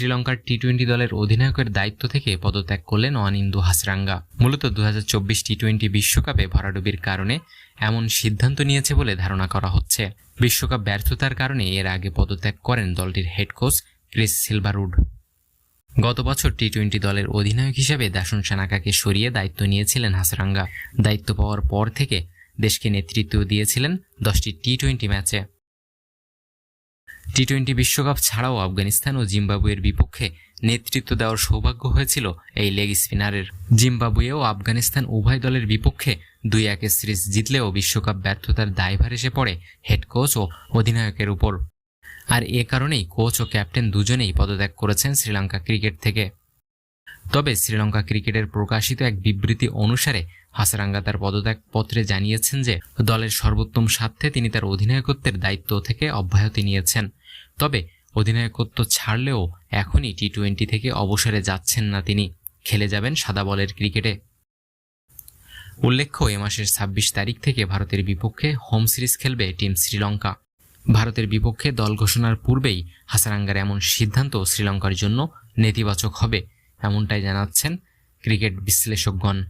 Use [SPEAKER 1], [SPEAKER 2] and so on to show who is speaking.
[SPEAKER 1] শ্রীলঙ্কার T twenty দলের অধিনায়কের দায়িত্ব থেকে পদত্যাগ করলেন অনিন্দু হাসরাঙ্গা। মূলত দু টি টোয়েন্টি বিশ্বকাপে ভরাডুবির কারণে এমন সিদ্ধান্ত নিয়েছে বলে ধারণা করা হচ্ছে। বিশ্বকাপ ব্যর্থতার কারণে এর আগে পদত্যাগ করেন দলটির হেড কোচ ক্রিস সিলভারউড। গত বছর টি টোয়েন্টি দলের অধিনায়ক হিসেবে দাসুন সানাকাকে সরিয়ে দায়িত্ব নিয়েছিলেন হাসরাঙ্গা। দায়িত্ব পাওয়ার পর থেকে দেশকে নেতৃত্ব দিয়েছিলেন দশটি টি টোয়েন্টি ম্যাচে। টি টোয়েন্টি বিশ্বকাপ ছাড়াও আফগানিস্তান ও জিম্বাবুয়ের বিপক্ষে নেতৃত্ব দেওয়ার সৌভাগ্য হয়েছিল এই লেগ স্পিনারের। জিম্বাবুয়ে ও আফগানিস্তান উভয় দলের বিপক্ষে দুই একে সিরিজ জিতলেও বিশ্বকাপ ব্যর্থতার দায়ভার এসে পড়ে হেড কোচ ও অধিনায়কের উপর। আর এ কারণেই কোচ ও ক্যাপ্টেন দুজনেই পদত্যাগ করেছেন শ্রীলঙ্কা ক্রিকেট থেকে। তবে শ্রীলঙ্কা ক্রিকেটের প্রকাশিত এক বিবৃতি অনুসারে হাসারাঙ্গা তার পদত্যাগ পত্রে জানিয়েছেন যে, দলের সর্বোত্তম স্বার্থে তিনি তার অধিনায়কত্বের দায়িত্ব থেকে অব্যাহতি নিয়েছেন। তবে অধিনায়কত্ব ছাড়লেও এখনই টি টোয়েন্টি থেকে অবসরে যাচ্ছেন না তিনি। খেলে যাবেন সাদা বলের ক্রিকেটে। উল্লেখ্য, এ মাসের ছাব্বিশ তারিখ থেকে ভারতের বিপক্ষে হোম সিরিজ খেলবে টিম শ্রীলঙ্কা। ভারতের বিপক্ষে দল ঘোষণার পূর্বেই হাসারাঙ্গার এমন সিদ্ধান্ত শ্রীলঙ্কার জন্য নেতিবাচক হবে, এমনটাই জানাচ্ছেন ক্রিকেট বিশ্লেষকগণ।